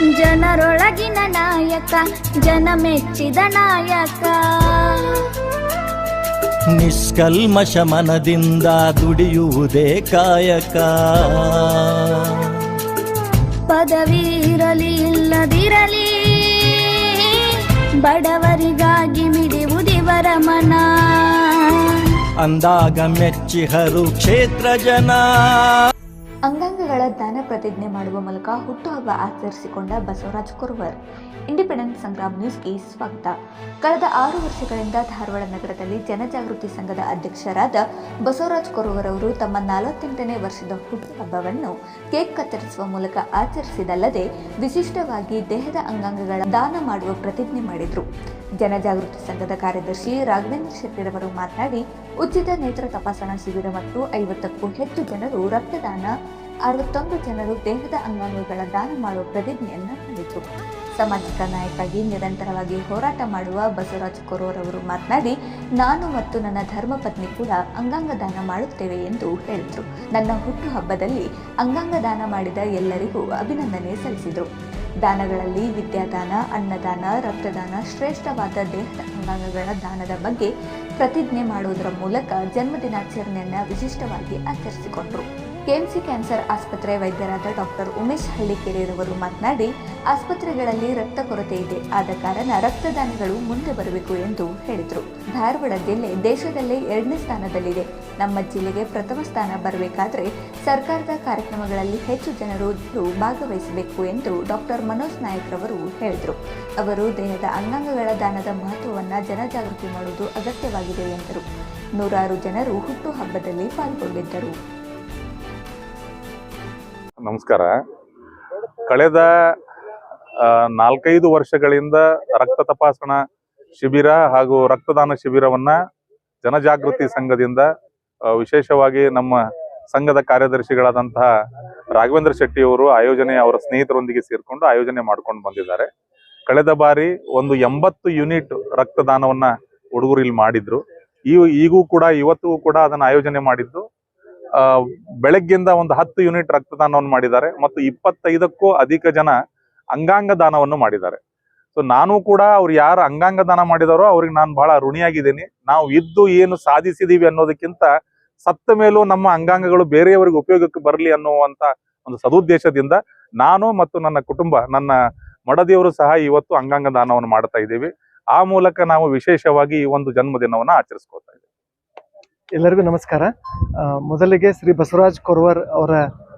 ಜನರೊಳಗಿನ ನಾಯಕ ಜನ ಮೆಚ್ಚಿದ ನಾಯಕ. ನಿಷ್ಕಲ್ಮಶ ಮನದಿಂದ ದುಡಿಯುವುದೇ ಕಾಯಕ. ಪದವಿ ಇರಲಿ ಇಲ್ಲದಿರಲಿ ಬಡವರಿಗಾಗಿ ಮಿಡಿಯುವುದಿವರ ಮನ. ಅಂದಾಗ ಮೆಚ್ಚಿಹರು ಕ್ಷೇತ್ರ ಜನ. ಅಂಗಾಂಗಗಳ ದಾನ ಪ್ರತಿಜ್ಞೆ ಮಾಡುವ ಮೂಲಕ ಹುಟ್ಟುಹಬ್ಬ ಆಚರಿಸಿಕೊಂಡ ಬಸವರಾಜ್ ಕುರುವರ್. ಇಂಡಿಪೆಂಡೆಂಟ್ ಸಂಗ್ರಾಮ್ ನ್ಯೂಸ್ಗೆ ಸ್ವಾಗತ. ಕಳೆದ ಆರು ವರ್ಷಗಳಿಂದ ಧಾರವಾಡ ನಗರದಲ್ಲಿ ಜನಜಾಗೃತಿ ಸಂಘದ ಅಧ್ಯಕ್ಷರಾದ ಬಸವರಾಜ್ ಕುರುವರ್ ಅವರು ತಮ್ಮ ನಲವತ್ತೆಂಟನೇ ವರ್ಷದ ಹುಟ್ಟುಹಬ್ಬವನ್ನು ಕೇಕ್ ಕತ್ತರಿಸುವ ಮೂಲಕ ಆಚರಿಸಿದಲ್ಲದೆ, ವಿಶಿಷ್ಟವಾಗಿ ದೇಹದ ಅಂಗಾಂಗಗಳ ದಾನ ಮಾಡುವ ಪ್ರತಿಜ್ಞೆ ಮಾಡಿದರು. ಜನಜಾಗೃತಿ ಸಂಘದ ಕಾರ್ಯದರ್ಶಿ ರಾಘವೇಂದ್ರ ಶೆಟ್ಟಿರವರು ಮಾತನಾಡಿ, ಉಚಿತ ನೇತ್ರ ತಪಾಸಣಾ ಶಿಬಿರ ಮತ್ತು ಐವತ್ತಕ್ಕೂ ಹೆಚ್ಚು ಜನರು ರಕ್ತದಾನ, ಅರವತ್ತೊಂದು ಜನರು ದೇಹದ ಅಂಗಾಂಗಗಳ ದಾನ ಮಾಡುವ ಪ್ರತಿಜ್ಞೆಯನ್ನು ಮಾಡಿದರು. ಸಾಮಾಜಿಕ ನಾಯಕಾಗಿ ನಿರಂತರವಾಗಿ ಹೋರಾಟ ಮಾಡುವ ಬಸವರಾಜ್ ಕೊರೋರ್ ಅವರು ಮಾತನಾಡಿ, ನಾನು ಮತ್ತು ನನ್ನ ಧರ್ಮಪತ್ನಿ ಕೂಡ ಅಂಗಾಂಗ ದಾನ ಮಾಡುತ್ತೇವೆ ಎಂದು ಹೇಳಿದರು. ನನ್ನ ಹುಟ್ಟುಹಬ್ಬದಲ್ಲಿ ಅಂಗಾಂಗ ದಾನ ಮಾಡಿದ ಎಲ್ಲರಿಗೂ ಅಭಿನಂದನೆ ಸಲ್ಲಿಸಿದರು. ದಾನಗಳಲ್ಲಿ ವಿದ್ಯಾದಾನ, ಅನ್ನದಾನ, ರಕ್ತದಾನ, ಶ್ರೇಷ್ಠವಾದ ದೇಹದ ಅಂಗಾಂಗಗಳ ದಾನದ ಬಗ್ಗೆ ಪ್ರತಿಜ್ಞೆ ಮಾಡುವುದರ ಮೂಲಕ ಜನ್ಮದಿನಾಚರಣೆಯನ್ನು ವಿಶಿಷ್ಟವಾಗಿ ಆಚರಿಸಿಕೊಂಡರು. ಕೆಎಂಸಿ ಕ್ಯಾನ್ಸರ್ ಆಸ್ಪತ್ರೆ ವೈದ್ಯರಾದ ಡಾಕ್ಟರ್ ಉಮೇಶ್ ಹಳ್ಳಿಕೆರೆಯರವರು ಮಾತನಾಡಿ, ಆಸ್ಪತ್ರೆಗಳಲ್ಲಿ ರಕ್ತ ಕೊರತೆ ಇದೆ. ಆದ ಕಾರಣ ರಕ್ತದಾನಿಗಳು ಮುಂದೆ ಬರಬೇಕು ಎಂದು ಹೇಳಿದರು. ಧಾರವಾಡ ಜಿಲ್ಲೆ ದೇಶದಲ್ಲೇ ಎರಡನೇ ಸ್ಥಾನದಲ್ಲಿದೆ. ನಮ್ಮ ಜಿಲ್ಲೆಗೆ ಪ್ರಥಮ ಸ್ಥಾನ ಬರಬೇಕಾದರೆ ಸರ್ಕಾರದ ಕಾರ್ಯಕ್ರಮಗಳಲ್ಲಿ ಹೆಚ್ಚು ಜನರು ಭಾಗವಹಿಸಬೇಕು ಎಂದು ಡಾಕ್ಟರ್ ಮನೋಜ್ ನಾಯಕ್ ರವರು ಹೇಳಿದರು. ಅವರು ದೇಹದ ಅಂಗಾಂಗಗಳ ದಾನದ ಮಹತ್ವವನ್ನು ಜನಜಾಗೃತಿ ಮಾಡುವುದು ಅಗತ್ಯವಾಗಿದೆ ಎಂದರು. ನೂರಾರು ಜನರು ಹುಟ್ಟುಹಬ್ಬದಲ್ಲಿ ಪಾಲ್ಗೊಂಡಿದ್ದರು. ನಮಸ್ಕಾರ. ಕಳೆದ ನಾಲ್ಕೈದು ವರ್ಷಗಳಿಂದ ರಕ್ತ ತಪಾಸಣಾ ಶಿಬಿರ ಹಾಗೂ ರಕ್ತದಾನ ಶಿಬಿರವನ್ನ ಜನಜಾಗೃತಿ ಸಂಘದಿಂದ ವಿಶೇಷವಾಗಿ ನಮ್ಮ ಸಂಘದ ಕಾರ್ಯದರ್ಶಿಗಳಾದಂತಹ ರಾಘವೇಂದ್ರ ಶೆಟ್ಟಿ ಅವರು ಆಯೋಜನೆ ಅವರ ಸ್ನೇಹಿತರೊಂದಿಗೆ ಸೇರಿಕೊಂಡು ಆಯೋಜನೆ ಮಾಡ್ಕೊಂಡು ಬಂದಿದ್ದಾರೆ. ಕಳೆದ ಬಾರಿ ಒಂದು ಎಂಬತ್ತು ಯೂನಿಟ್ ರಕ್ತದಾನವನ್ನ ಹುಡುಗರು ಇಲ್ಲಿ ಮಾಡಿದ್ರು. ಈಗೂ ಕೂಡ, ಇವತ್ತಿಗೂ ಕೂಡ ಅದನ್ನ ಆಯೋಜನೆ ಮಾಡಿದ್ದು ಬೆಳಗ್ಗಿಂದ ಒಂದು ಹತ್ತು ಯೂನಿಟ್ ರಕ್ತದಾನವನ್ನು ಮಾಡಿದ್ದಾರೆ ಮತ್ತು ಇಪ್ಪತ್ತೈದಕ್ಕೂ ಅಧಿಕ ಜನ ಅಂಗಾಂಗ ದಾನವನ್ನು ಮಾಡಿದ್ದಾರೆ. ಸೊ ನಾನು ಕೂಡ ಅವ್ರು ಯಾರು ಅಂಗಾಂಗ ದಾನ ಮಾಡಿದಾರೋ ಅವ್ರಿಗೆ ನಾನು ಬಹಳ ಋಣಿಯಾಗಿದ್ದೀನಿ. ನಾವು ಇದ್ದು ಏನು ಸಾಧಿಸಿದೀವಿ ಅನ್ನೋದಕ್ಕಿಂತ ಸತ್ತ ಮೇಲೂ ನಮ್ಮ ಅಂಗಾಂಗಗಳು ಬೇರೆಯವರಿಗೆ ಉಪಯೋಗಕ್ಕೆ ಬರಲಿ ಅನ್ನುವಂತ ಒಂದು ಸದುದ್ದೇಶದಿಂದ ನಾನು ಮತ್ತು ನನ್ನ ಕುಟುಂಬ, ನನ್ನ ಮಡದಿಯವರು ಸಹ ಇವತ್ತು ಅಂಗಾಂಗ ದಾನವನ್ನು ಮಾಡ್ತಾ ಇದ್ದೀವಿ. ಆ ಮೂಲಕ ನಾವು ವಿಶೇಷವಾಗಿ ಈ ಒಂದು ಜನ್ಮದಿನವನ್ನು ಆಚರಿಸ್ಕೊಳ್ತಾ ಇದ್ದೀವಿ. ಎಲ್ಲರಿಗೂ ನಮಸ್ಕಾರ. ಮೊದಲಿಗೆ ಶ್ರೀ ಬಸವರಾಜ್ ಕೊರವರ್ ಅವರ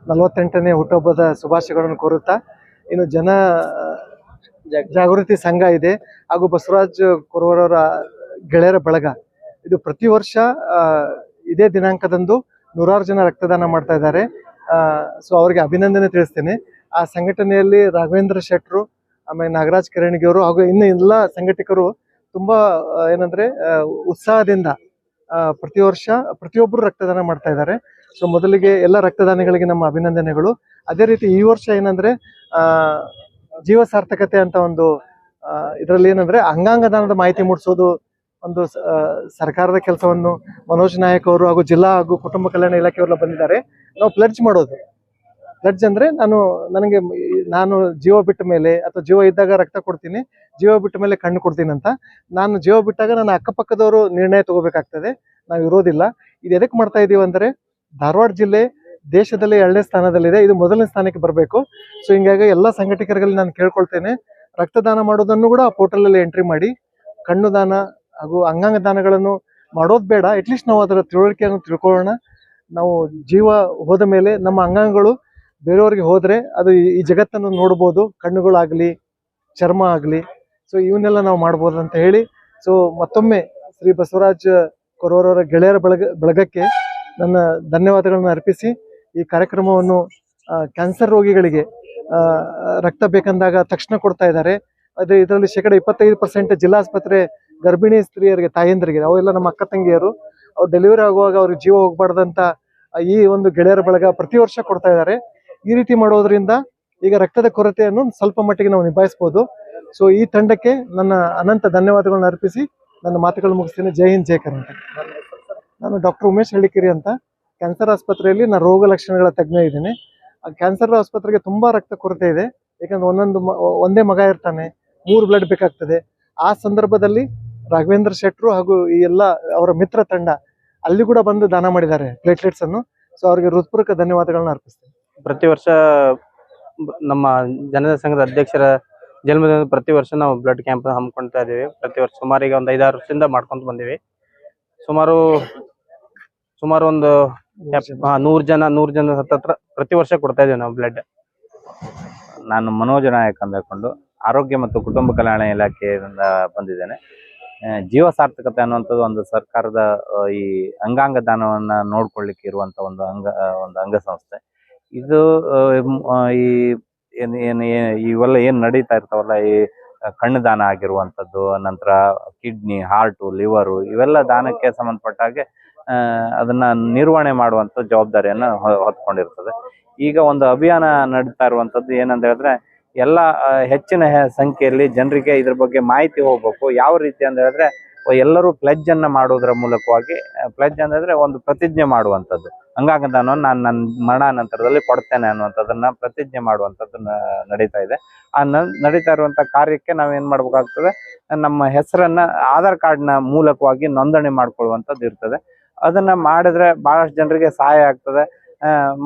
ನಲವತ್ತೆಂಟನೇ ಹುಟ್ಟುಹಬ್ಬದ ಶುಭಾಶಯಗಳನ್ನು ಕೋರುತ್ತಾ ಇನ್ನು ಜನ ಜಾಗೃತಿ ಸಂಘ ಇದೆ. ಹಾಗೂ ಬಸವರಾಜ್ ಕೊರವರ್ ಅವರ ಗೆಳೆಯರ ಬಳಗ. ಇದು ಪ್ರತಿ ವರ್ಷ ಇದೇ ದಿನಾಂಕದಂದು ನೂರಾರು ಜನ ರಕ್ತದಾನ ಮಾಡ್ತಾ ಇದ್ದಾರೆ. ಸೊ ಅವರಿಗೆ ಅಭಿನಂದನೆ ತಿಳಿಸ್ತೇನೆ. ಆ ಸಂಘಟನೆಯಲ್ಲಿ ರಾಘವೇಂದ್ರ ಶೆಟ್ರು ಆಮೇಲೆ ನಾಗರಾಜ್ ಕಿರಣ್ಗಿಯವರು ಹಾಗೂ ಇನ್ನು ಎಲ್ಲ ಸಂಘಟಕರು ತುಂಬಾ ಏನಂದ್ರೆ ಉತ್ಸಾಹದಿಂದ ಪ್ರತಿ ವರ್ಷ ಪ್ರತಿಯೊಬ್ಬರು ರಕ್ತದಾನ ಮಾಡ್ತಾ ಇದ್ದಾರೆ. ಸೊ ಮೊದಲಿಗೆ ಎಲ್ಲ ರಕ್ತದಾನಿಗಳಿಗೆ ನಮ್ಮ ಅಭಿನಂದನೆಗಳು. ಅದೇ ರೀತಿ ಈ ವರ್ಷ ಏನಂದ್ರೆ ಜೀವ ಸಾರ್ಥಕತೆ ಅಂತ ಒಂದು ಇದರಲ್ಲಿ ಏನಂದ್ರೆ ಅಂಗಾಂಗ ದಾನದ ಮಾಹಿತಿ ಮೂಡಿಸೋದು ಒಂದು ಸರ್ಕಾರದ ಕೆಲಸವನ್ನು ಮನೋಜ್ ನಾಯಕ್ ಅವರು ಹಾಗೂ ಜಿಲ್ಲಾ ಹಾಗೂ ಕುಟುಂಬ ಕಲ್ಯಾಣ ಇಲಾಖೆಯವರೆಲ್ಲ ಬಂದಿದ್ದಾರೆ. ನಾವು ಪ್ಲಡ್ಜ್ ಮಾಡೋದು. ಪ್ಲಡ್ಜ್ ಅಂದ್ರೆ ನಾನು, ನನಗೆ, ನಾನು ಜೀವ ಬಿಟ್ಟ ಮೇಲೆ ಅಥವಾ ಜೀವ ಇದ್ದಾಗ ರಕ್ತ ಕೊಡ್ತೀನಿ. ಜೀವ ಬಿಟ್ಟ ಮೇಲೆ ಕಣ್ಣು ಕೊಡ್ತೀನಿ ಅಂತ ನಾನು ಜೀವ ಬಿಟ್ಟಾಗ ನನ್ನ ಅಕ್ಕಪಕ್ಕದವರು ನಿರ್ಣಯ ತಗೋಬೇಕಾಗ್ತದೆ. ನಾವು ಇರೋದಿಲ್ಲ. ಇದು ಎದಕ್ಕೆ ಮಾಡ್ತಾ ಇದೀವಿ ಅಂದ್ರೆ ಧಾರವಾಡ ಜಿಲ್ಲೆ ದೇಶದಲ್ಲಿ ಎರಡನೇ ಸ್ಥಾನದಲ್ಲಿದೆ. ಇದು ಮೊದಲನೇ ಸ್ಥಾನಕ್ಕೆ ಬರಬೇಕು. ಸೊ ಹಿಂಗಾಗಿ ಎಲ್ಲ ಸಂಘಟಕರಲ್ಲಿ ನಾನು ಕೇಳ್ಕೊಳ್ತೇನೆ. ರಕ್ತದಾನ ಮಾಡೋದನ್ನು ಕೂಡ ಆ ಪೋರ್ಟಲ್ ಅಲ್ಲಿ ಎಂಟ್ರಿ ಮಾಡಿ, ಕಣ್ಣು ದಾನ ಹಾಗೂ ಅಂಗಾಂಗ ದಾನಗಳನ್ನು ಮಾಡೋದು ಬೇಡ. ಅಟ್ಲೀಸ್ಟ್ ನಾವು ಅದರ ತಿಳುವಳಿಕೆಯನ್ನು ತಿಳ್ಕೊಳ್ಳೋಣ. ನಾವು ಜೀವ ಹೋದ ಮೇಲೆ ನಮ್ಮ ಅಂಗಾಂಗಗಳು ಬೇರೆಯವರಿಗೆ ಹೋದರೆ ಅದು ಈ ಜಗತ್ತನ್ನು ನೋಡ್ಬೋದು. ಕಣ್ಣುಗಳಾಗ್ಲಿ, ಚರ್ಮ ಆಗಲಿ. ಸೊ ಇವನ್ನೆಲ್ಲ ನಾವು ಮಾಡ್ಬೋದು ಅಂತ ಹೇಳಿ ಸೊ ಮತ್ತೊಮ್ಮೆ ಶ್ರೀ ಬಸವರಾಜ್ ಕೊರವರವರ ಗೆಳೆಯರ ಬಳಗ, ಬಳಗಕ್ಕೆ ನನ್ನ ಧನ್ಯವಾದಗಳನ್ನು ಅರ್ಪಿಸಿ, ಈ ಕಾರ್ಯಕ್ರಮವನ್ನು ಕ್ಯಾನ್ಸರ್ ರೋಗಿಗಳಿಗೆ ರಕ್ತ ಬೇಕಂದಾಗ ತಕ್ಷಣ ಕೊಡ್ತಾ ಇದ್ದಾರೆ. ಅದೇ ಇದರಲ್ಲಿ ಶೇಕಡ ಇಪ್ಪತ್ತೈದು ಪರ್ಸೆಂಟ್ ಜಿಲ್ಲಾಸ್ಪತ್ರೆ ಗರ್ಭಿಣಿ ಸ್ತ್ರೀಯರಿಗೆ, ತಾಯಂದ್ರಿಗೆ, ಅವೆಲ್ಲ ನಮ್ಮ ಅಕ್ಕ ತಂಗಿಯರು, ಅವ್ರು ಡೆಲಿವರಿ ಆಗುವಾಗ ಅವ್ರಿಗೆ ಜೀವ ಹೋಗ್ಬಾರ್ದಂತ, ಈ ಒಂದು ಗೆಳೆಯರ ಬಳಗ ಪ್ರತಿ ವರ್ಷ ಕೊಡ್ತಾ ಇದ್ದಾರೆ. ಈ ರೀತಿ ಮಾಡೋದ್ರಿಂದ ಈಗ ರಕ್ತದ ಕೊರತೆಯನ್ನು ಸ್ವಲ್ಪ ಮಟ್ಟಿಗೆ ನಾವು ನಿಭಾಯಿಸ್ಬೋದು. ಸೊ ಈ ತಂಡಕ್ಕೆ ನನ್ನ ಅನಂತ ಧನ್ಯವಾದಗಳನ್ನ ಅರ್ಪಿಸಿ ನನ್ನ ಮಾತುಗಳು ಮುಗಿಸ್ತೀನಿ. ಜೈ ಹಿಂದ್, ಜೈ ಕರ್ನಾಟಕ. ನಾನು ಡಾಕ್ಟರ್ ಉಮೇಶ್ ಹಳ್ಳಿಕಿರಿ ಅಂತ. ಕ್ಯಾನ್ಸರ್ ಆಸ್ಪತ್ರೆಯಲ್ಲಿ ನಾನು ರೋಗ ಲಕ್ಷಣಗಳ ತಜ್ಞ ಇದ್ದೀನಿ. ಆ ಕ್ಯಾನ್ಸರ್ ಆಸ್ಪತ್ರೆಗೆ ತುಂಬ ರಕ್ತ ಕೊರತೆ ಇದೆ. ಯಾಕಂದ್ರೆ ಒಂದೊಂದು ಒಂದೇ ಮಗ ಇರ್ತಾನೆ. ಮೂರು ಬ್ಲಡ್ ಬೇಕಾಗ್ತದೆ. ಆ ಸಂದರ್ಭದಲ್ಲಿ ರಾಘವೇಂದ್ರ ಶೆಟ್ರು ಹಾಗೂ ಈ ಎಲ್ಲ ಅವರ ಮಿತ್ರ ತಂಡ ಅಲ್ಲಿ ಕೂಡ ಬಂದು ದಾನ ಮಾಡಿದ್ದಾರೆ ಪ್ಲೇಟ್ಲೆಟ್ಸ್ ಅನ್ನು. ಸೊ ಅವರಿಗೆ ಹೃತ್ಪೂರ್ವಕ ಧನ್ಯವಾದಗಳನ್ನ ಅರ್ಪಿಸ್ತೇನೆ. ಪ್ರತಿ ವರ್ಷ ನಮ್ಮ ಜನತಾ ಸಂಘದ ಅಧ್ಯಕ್ಷರ ಜನ್ಮದಿನ ಪ್ರತಿ ವರ್ಷ ನಾವು ಬ್ಲಡ್ ಕ್ಯಾಂಪ್ ಹಮ್ಮಿಕೊಳ್ತಾ ಇದ್ದೀವಿ. ಪ್ರತಿ ವರ್ಷ ಸುಮಾರು ಈಗ ಒಂದು ಐದಾರು ವರ್ಷದಿಂದ ಮಾಡ್ಕೊಂತ ಬಂದೀವಿ. ಸುಮಾರು ಸುಮಾರು ಒಂದು ನೂರು ಜನ, ನೂರ್ ಜನ ಹತ್ತತ್ರ ಪ್ರತಿ ವರ್ಷ ಕೊಡ್ತಾ ಇದ್ದೀವಿ ನಾವು ಬ್ಲಡ್ ನಾನು ಮನೋಜ್ ನಾಯಕ್ ಅಂದುಕೊಂಡು ಆರೋಗ್ಯ ಮತ್ತು ಕುಟುಂಬ ಕಲ್ಯಾಣ ಇಲಾಖೆಯಿಂದ ಬಂದಿದ್ದೇನೆ. ಜೀವ ಸಾರ್ಥಕತೆ ಅನ್ನುವಂಥದ್ದು ಒಂದು ಸರ್ಕಾರದ ಈ ಅಂಗಾಂಗ ದಾನವನ್ನ ನೋಡ್ಕೊಳ್ಳಿಕ್ಕೆ ಇರುವಂತ ಒಂದು ಅಂಗ ಒಂದು ಅಂಗಸಂಸ್ಥೆ. ಇದು ಈ ಏನ್ ಏನ್ ಇವೆಲ್ಲ ಏನ್ ನಡೀತಾ ಇರ್ತಾವಲ್ಲ, ಈ ಕಣ್ಣು ದಾನ ಆಗಿರುವಂಥದ್ದು, ನಂತರ ಕಿಡ್ನಿ ಹಾರ್ಟು ಲಿವರು ಇವೆಲ್ಲ ದಾನಕ್ಕೆ ಸಂಬಂಧಪಟ್ಟ ಹಾಗೆ ಅದನ್ನು ನಿರ್ವಹಣೆ ಮಾಡುವಂತ ಜವಾಬ್ದಾರಿಯನ್ನ ಹೊತ್ಕೊಂಡಿರ್ತದೆ. ಈಗ ಒಂದು ಅಭಿಯಾನ ನಡೀತಾ ಇರುವಂತದ್ದು ಏನಂತ ಹೇಳಿದ್ರೆ, ಎಲ್ಲ ಹೆಚ್ಚಿನ ಸಂಖ್ಯೆಯಲ್ಲಿ ಜನರಿಗೆ ಇದ್ರ ಬಗ್ಗೆ ಮಾಹಿತಿ ಹೋಗ್ಬೇಕು. ಯಾವ ರೀತಿ ಅಂತ ಹೇಳಿದ್ರೆ ಎಲ್ಲರೂ ಪ್ಲೆಜ್ ಅನ್ನ ಮಾಡೋದ್ರ ಮೂಲಕವಾಗಿ ಪ್ಲೆಜ್ ಅಂದ್ರೆ ಒಂದು ಪ್ರತಿಜ್ಞೆ ಮಾಡುವಂತದ್ದು ಅಂಗಾಂಗ ನಾನು ನಾನು ನನ್ನ ಮರಣ ನಂತರದಲ್ಲಿ ಕೊಡ್ತೇನೆ ಅನ್ನುವಂಥದ್ದನ್ನ ಪ್ರತಿಜ್ಞೆ ಮಾಡುವಂಥದ್ದು ನ- ನಡೀತಾ ಇದೆ. ಆ ನ- ನಡೀತಾ ಇರುವಂತ ಕಾರ್ಯಕ್ಕೆ ನಾವ್ ಏನ್ ಮಾಡ್ಬೇಕಾಗ್ತದೆ ನಮ್ಮ ಹೆಸರನ್ನ ಆಧಾರ್ ಕಾರ್ಡ್ನ ಮೂಲಕವಾಗಿ ನೋಂದಣಿ ಮಾಡ್ಕೊಳ್ಳುವಂಥದ್ದು ಇರ್ತದೆ. ಅದನ್ನ ಮಾಡಿದ್ರೆ ಬಹಳಷ್ಟು ಜನರಿಗೆ ಸಹಾಯ ಆಗ್ತದೆ.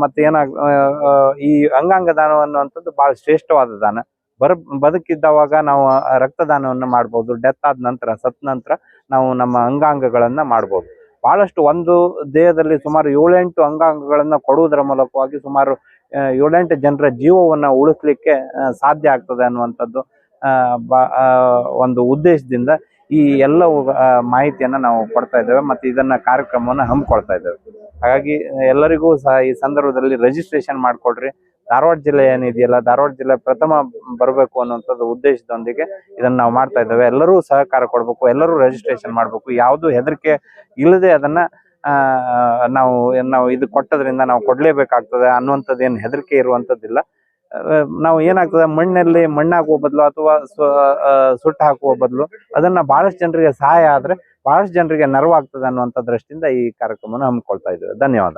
ಮತ್ತೆ ಏನಾಗ್ ಆ, ಆ, ಈ ಅಂಗಾಂಗ ದಾನ ಅನ್ನುವಂಥದ್ದು ಬಹಳ ಶ್ರೇಷ್ಠವಾದ ದಾನ. ಬರ್ ಬದುಕಿದ್ದವಾಗ ನಾವು ರಕ್ತದಾನವನ್ನು ಮಾಡ್ಬೋದು ಡೆತ್ ಆದ ನಂತರ, ಸತ್ ನಂತರ ನಾವು ನಮ್ಮ ಅಂಗಾಂಗಗಳನ್ನು ಮಾಡ್ಬೋದು. ಬಹಳಷ್ಟು ಒಂದು ದೇಹದಲ್ಲಿ ಸುಮಾರು ಏಳೆಂಟು ಅಂಗಾಂಗಗಳನ್ನು ಕೊಡುವುದರ ಮೂಲಕವಾಗಿ ಸುಮಾರು ಏಳೆಂಟು ಜನರ ಜೀವವನ್ನು ಉಳಿಸ್ಲಿಕ್ಕೆ ಸಾಧ್ಯ ಆಗ್ತದೆ ಅನ್ನುವಂಥದ್ದು ಒಂದು ಉದ್ದೇಶದಿಂದ ಈ ಎಲ್ಲ ಮಾಹಿತಿಯನ್ನ ನಾವು ಕೊಡ್ತಾ ಇದ್ದೇವೆ ಮತ್ತೆ ಇದನ್ನ ಕಾರ್ಯಕ್ರಮವನ್ನು ಹಮ್ಮಿಕೊಳ್ತಾ ಇದ್ದೇವೆ. ಹಾಗಾಗಿ ಎಲ್ಲರಿಗೂ ಸಹ ಈ ಸಂದರ್ಭದಲ್ಲಿ ರಿಜಿಸ್ಟ್ರೇಷನ್ ಮಾಡ್ಕೊಡ್ರಿ. ಧಾರವಾಡ ಜಿಲ್ಲೆ ಏನಿದೆಯಲ್ಲ, ಧಾರವಾಡ ಜಿಲ್ಲೆ ಪ್ರಥಮ ಬರಬೇಕು ಅನ್ನುವಂಥದ್ದು ಉದ್ದೇಶದೊಂದಿಗೆ ಇದನ್ನ ನಾವು ಮಾಡ್ತಾ ಇದ್ದೇವೆ. ಎಲ್ಲರೂ ಸಹಕಾರ ಕೊಡಬೇಕು, ಎಲ್ಲರೂ ರಿಜಿಸ್ಟ್ರೇಷನ್ ಮಾಡಬೇಕು. ಯಾವುದು ಹೆದರಿಕೆ ಇಲ್ಲದೆ ಅದನ್ನ ನಾವು ನಾವು ಇದು ಕೊಟ್ಟದ್ರಿಂದ ನಾವು ಕೊಡ್ಲೇಬೇಕಾಗ್ತದೆ ಅನ್ನುವಂಥದ್ದು ಏನು ಹೆದರಿಕೆ ಇರುವಂಥದ್ದಿಲ್ಲ. ನಾವು ಏನಾಗ್ತದೆ, ಮಣ್ಣಲ್ಲಿ ಮಣ್ಣಾಗುವ ಬದಲು ಅಥವಾ ಸುಟ್ಟು ಹಾಕುವ ಬದಲು ಅದನ್ನ ಬಹಳಷ್ಟು ಜನರಿಗೆ ಸಹಾಯ ಆದ್ರೆ ಬಹಳಷ್ಟು ಜನರಿಗೆ ನೆರವಾಗ್ತದೆ ಅನ್ನುವಂಥ ದೃಷ್ಟಿಯಿಂದ ಈ ಕಾರ್ಯಕ್ರಮವನ್ನು ಹಮ್ಮಿಕೊಳ್ತಾ ಇದ್ದೇವೆ. ಧನ್ಯವಾದ.